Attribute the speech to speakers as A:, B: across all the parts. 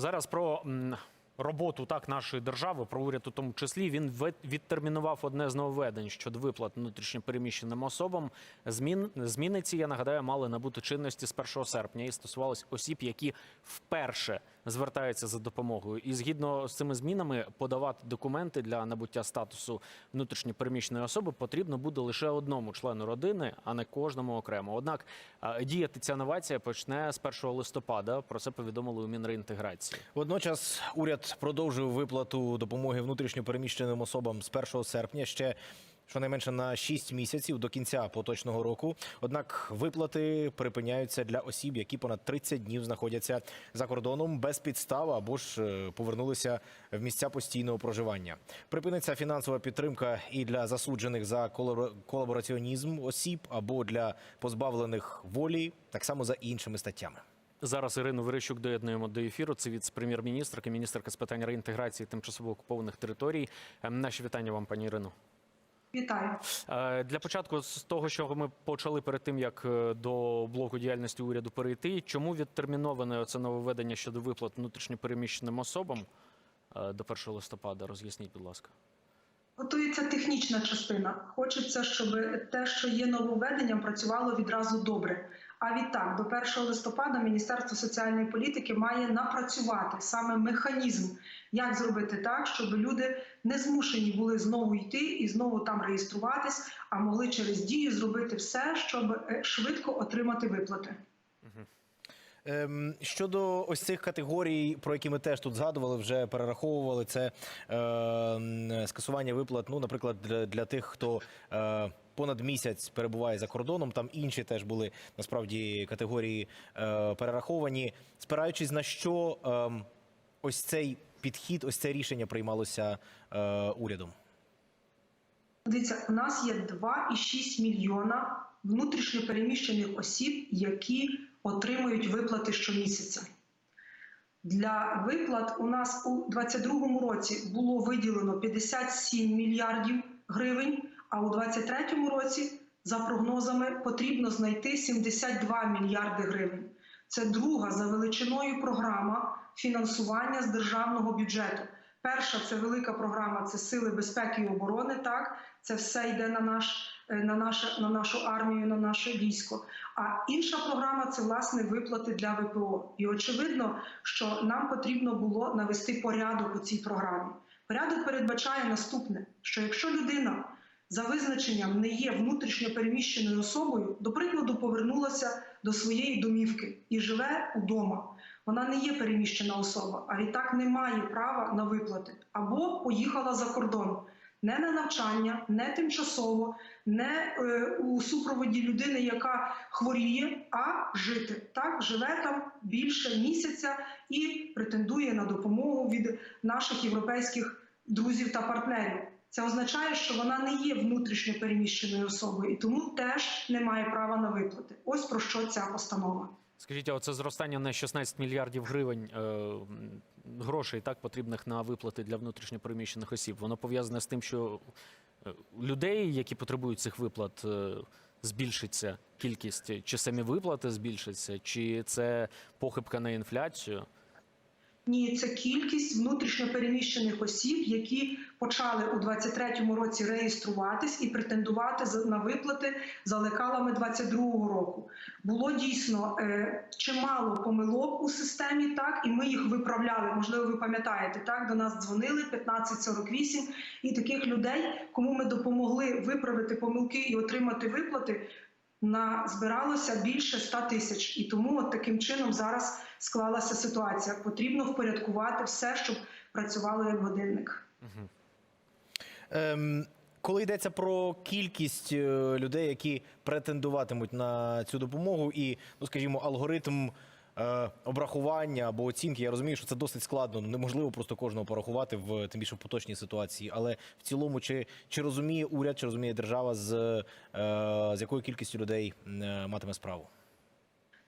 A: Зараз про роботу так нашої держави, про уряд у тому числі. Він відтермінував одне з нововведень щодо виплат внутрішньопереміщеним особам. Змін зміни ці я нагадаю мали набути чинності з 1 серпня і стосувалися осіб, які вперше звертаються за допомогою. І згідно з цими змінами подавати документи для набуття статусу внутрішньопереміщеної особи потрібно буде лише одному члену родини, а не кожному окремо. Однак діяти ця новація почне з 1 листопада. Про це повідомили у Мінреінтеграції.
B: Водночас уряд продовжив виплату допомоги внутрішньо переміщеним особам з 1 серпня ще щонайменше на 6 місяців до кінця поточного року. Однак виплати припиняються для осіб, які понад 30 днів знаходяться за кордоном без підстав або ж е, повернулися в місця постійного проживання. Припиниться фінансова підтримка і для засуджених за колабо- колабораціонізм осіб або для позбавлених волі, так само за іншими статтями.
A: Зараз Ірину Верещук доєднуємо до ефіру. Це віце-прем'єр-міністрка, міністерка з питань реінтеграції тимчасово окупованих територій. Ем, Наші вітання вам, пані Ірино.
C: Вітаю.
A: Е, Для початку з того, що ми почали перед тим, як е, до блоку діяльності уряду перейти. Чому відтерміноване оце нововведення щодо виплат внутрішньопереміщеним особам е, до 1 листопада? Роз'ясніть, будь ласка.
C: Готується технічна частина. Хочеться, щоб те, що є нововведенням, працювало відразу добре. А відтак, до 1 листопада Міністерство соціальної політики має напрацювати саме механізм, як зробити так, щоб люди не змушені були знову йти і знову там реєструватись, а могли через дію зробити все, щоб е, швидко отримати виплати.
B: Ем, щодо ось цих категорій, про які ми теж тут згадували, вже перераховували це е, скасування виплат. Ну, наприклад, для, для тих, хто е, понад місяць перебуває за кордоном. Там інші теж були насправді категорії е, перераховані. Спираючись на що ем, ось цей підхід, ось це рішення приймалося е, урядом.
C: Дивіться, у нас є 2,6 мільйона внутрішньо переміщених осіб, які отримують виплати щомісяця. Для виплат у нас у 2022 році було виділено 57 мільярдів гривень, а у 2023 році, за прогнозами, потрібно знайти 72 мільярди гривень. Це друга за величиною програма фінансування з державного бюджету. Перша це велика програма, це сили безпеки і оборони. Так, це все йде на наш е, на наше на нашу армію, на наше військо. А інша програма це власне виплати для ВПО. І очевидно, що нам потрібно було навести порядок у цій програмі. Порядок передбачає наступне: що якщо людина за визначенням не є внутрішньо переміщеною особою, до прикладу, повернулася до своєї домівки і живе удома. Вона не є переміщена особа, а відтак не має права на виплати або поїхала за кордон. Не на навчання, не тимчасово, не е, у супроводі людини, яка хворіє, а жити так живе там більше місяця і претендує на допомогу від наших європейських друзів та партнерів. Це означає, що вона не є внутрішньо переміщеною особою і тому теж не має права на виплати. Ось про що ця постанова.
A: Скажіть, а оце зростання на 16 мільярдів гривень е, грошей, так потрібних на виплати для внутрішньопереміщених осіб. Воно пов'язане з тим, що е, людей, які потребують цих виплат, е, збільшиться кількість, чи самі виплати збільшаться, чи це похибка на інфляцію?
C: Ні, це кількість внутрішньо переміщених осіб, які почали у 23-му році реєструватись і претендувати на виплати за лекалами 22-го року. Було дійсно е, чимало помилок у системі, так і ми їх виправляли. Можливо, ви пам'ятаєте, так до нас дзвонили 1548, і таких людей, кому ми допомогли виправити помилки і отримати виплати. На збиралося більше 100 тисяч, і тому от таким чином зараз склалася ситуація. Потрібно впорядкувати все, щоб працювало як годинник.
B: Ем, коли йдеться про кількість е, людей, які претендуватимуть на цю допомогу, і, ну скажімо, алгоритм обрахування або оцінки, я розумію, що це досить складно. ну, Неможливо просто кожного порахувати в тим більше в поточній ситуації. Але в цілому, чи, чи розуміє уряд, чи розуміє держава, з, е, з якою кількістю людей е, матиме справу?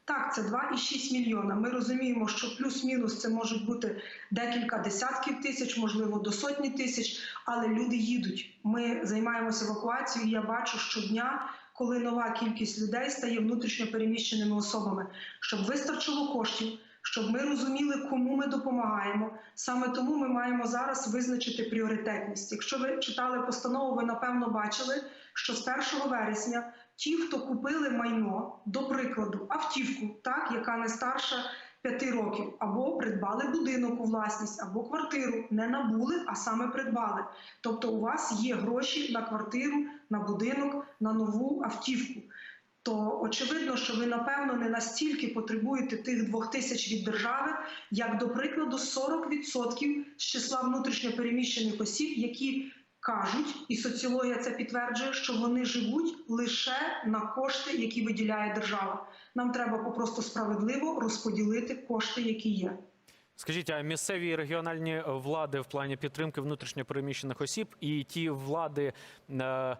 C: Так, це 2,6 мільйона. Ми розуміємо, що плюс-мінус це можуть бути декілька десятків тисяч, можливо, до сотні тисяч, але люди їдуть. Ми займаємося евакуацією. Я бачу щодня, коли нова кількість людей стає внутрішньо переміщеними особами, щоб вистачило коштів. щоб ми розуміли, кому ми допомагаємо. Саме тому ми маємо зараз визначити пріоритетність. Якщо ви читали постанову, ви напевно бачили, що з 1 вересня ті, хто купили майно, до прикладу, автівку, так яка не старша 5 років, або придбали будинок у власність, або квартиру, не набули, а саме придбали. Тобто, у вас є гроші на квартиру, на будинок, на нову автівку. То очевидно, що ви напевно не настільки потребуєте тих двох тисяч від держави, як до прикладу 40% з числа внутрішньопереміщених осіб, які кажуть, і соціологія це підтверджує, що вони живуть лише на кошти, які виділяє держава. Нам треба попросто справедливо розподілити кошти, які є.
A: Скажіть, а місцеві і регіональні влади в плані підтримки внутрішньопереміщених осіб і ті влади, е,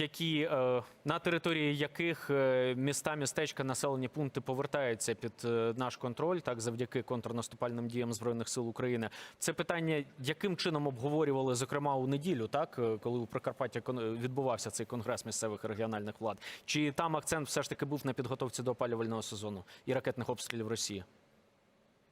A: які е, на території яких е, міста, містечка, населені пункти повертаються під е, наш контроль, так завдяки контрнаступальним діям збройних сил України. Це питання, яким чином обговорювали, зокрема у неділю, так коли у Прикарпатті відбувався цей конгрес місцевих регіональних влад. Чи там акцент все ж таки був на підготовці до опалювального сезону і ракетних обстрілів Росії?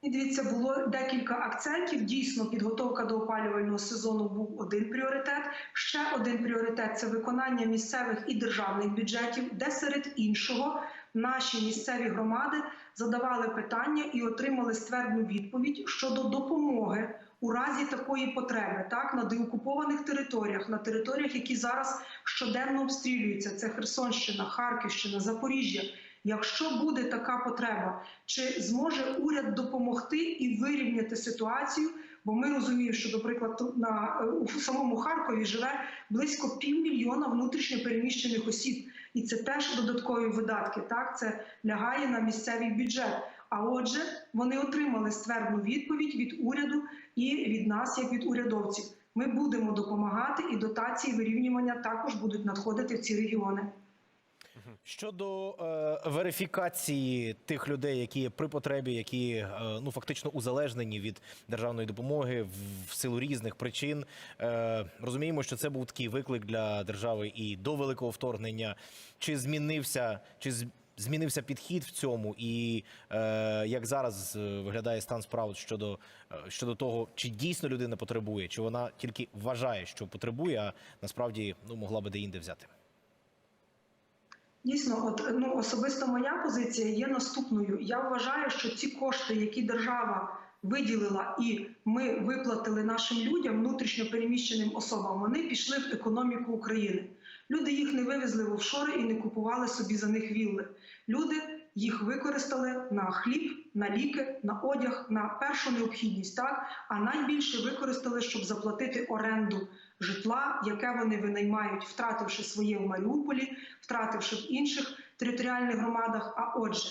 C: І дивіться, було декілька акцентів. Дійсно, підготовка до опалювального сезону був один пріоритет. Ще один пріоритет це виконання місцевих і державних бюджетів, де серед іншого наші місцеві громади задавали питання і отримали ствердну відповідь щодо допомоги у разі такої потреби, так на деокупованих територіях, на територіях, які зараз щоденно обстрілюються. Це Херсонщина, Харківщина, Запоріжжя. Якщо буде така потреба, чи зможе уряд допомогти і вирівняти ситуацію? Бо ми розуміємо, що, до прикладу, на у самому Харкові живе близько півмільйона внутрішньо переміщених осіб, і це теж додаткові видатки. Так це лягає на місцевий бюджет. А отже, вони отримали ствердну відповідь від уряду і від нас, як від урядовців. Ми будемо допомагати, і дотації вирівнювання також будуть надходити в ці регіони.
B: Щодо е, верифікації тих людей, які при потребі, які е, ну фактично узалежнені від державної допомоги в, в силу різних причин, е, розуміємо, що це був такий виклик для держави і до великого вторгнення. Чи змінився, чи змінився підхід в цьому, і е, як зараз е, виглядає стан справ щодо, е, щодо того, чи дійсно людина потребує, чи вона тільки вважає, що потребує, а насправді ну могла би де-інде взяти.
C: Дійсно, от ну особисто моя позиція є наступною. Я вважаю, що ці кошти, які держава виділила, і ми виплатили нашим людям, внутрішньо переміщеним особам, вони пішли в економіку України. Люди їх не вивезли в офшори і не купували собі за них вілли. Люди їх використали на хліб, на ліки, на одяг, на першу необхідність, так а найбільше використали, щоб заплатити оренду житла, яке вони винаймають, втративши своє в Маріуполі, втративши в інших територіальних громадах. А отже,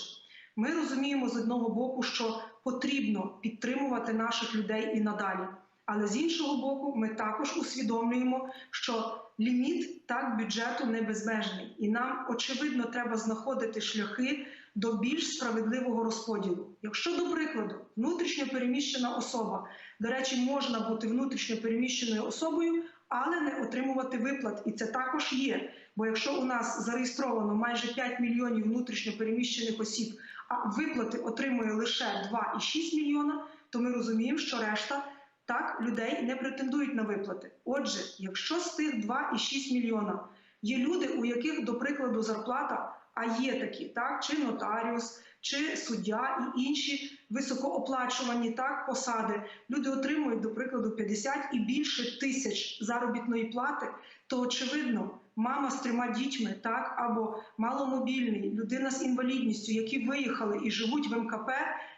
C: ми розуміємо з одного боку, що потрібно підтримувати наших людей і надалі. Але з іншого боку, ми також усвідомлюємо, що ліміт так бюджету не безмежний, і нам очевидно треба знаходити шляхи до більш справедливого розподілу. Якщо, до прикладу, внутрішньо переміщена особа, до речі, можна бути внутрішньо переміщеною особою, але не отримувати виплат, і це також є. Бо якщо у нас зареєстровано майже 5 мільйонів внутрішньо переміщених осіб, а виплати отримує лише 2,6 мільйона, то ми розуміємо, що решта так людей не претендують на виплати. Отже, якщо з тих 2,6 мільйона є люди, у яких, до прикладу, зарплата, а є такі, так, чи нотаріус, чи суддя і інші високооплачувані так посади, люди отримують, до прикладу, 50 і більше тисяч заробітної плати, то очевидно. Мама з трьома дітьми, так або маломобільний, людина з інвалідністю, які виїхали і живуть в МКП,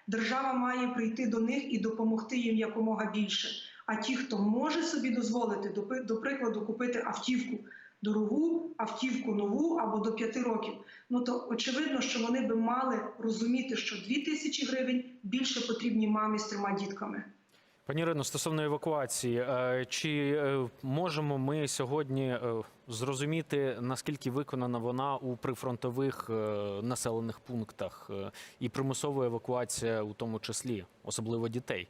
C: держава має прийти до них і допомогти їм якомога більше. А ті, хто може собі дозволити, до, прикладу, купити автівку дорогу, автівку нову або до 5 років, ну то очевидно, що вони би мали розуміти, що 2 тисячі гривень більше потрібні мамі з трьома дітками.
A: Пані Ірино, стосовно евакуації, е, чи е, можемо ми сьогодні е, зрозуміти, наскільки виконана вона у прифронтових населених пунктах і примусова евакуація у тому числі, особливо дітей?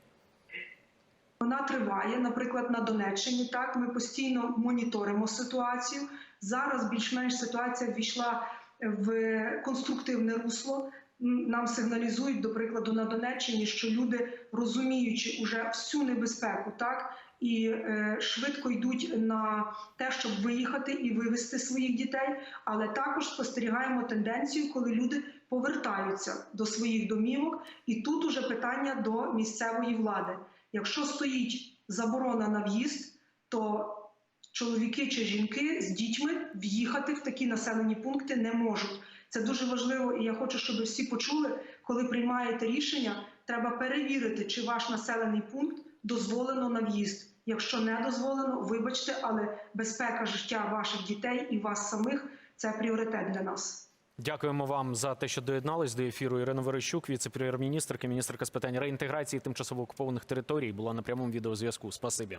C: Вона триває, наприклад, на Донеччині. Так, ми постійно моніторимо ситуацію. Зараз більш-менш ситуація ввійшла в конструктивне русло. нам сигналізують, до прикладу, на Донеччині, що люди, розуміючи уже всю небезпеку, так і е, швидко йдуть на те, щоб виїхати і вивезти своїх дітей. Але також спостерігаємо тенденцію, коли люди повертаються до своїх домівок, і тут уже питання до місцевої влади. Якщо стоїть заборона на в'їзд, то чоловіки чи жінки з дітьми в'їхати в такі населені пункти не можуть. Це дуже важливо, і я хочу, щоб всі почули, коли приймаєте рішення, треба перевірити, чи ваш населений пункт дозволено на в'їзд. Якщо не дозволено, вибачте, але безпека життя ваших дітей і вас самих це пріоритет для нас.
A: Дякуємо вам за те, що доєднались до ефіру. Ірина Верещук, віце-прем'єр-міністрка, міністерка з питань реінтеграції тимчасово окупованих територій, була на прямому відеозв'язку. Спасибі.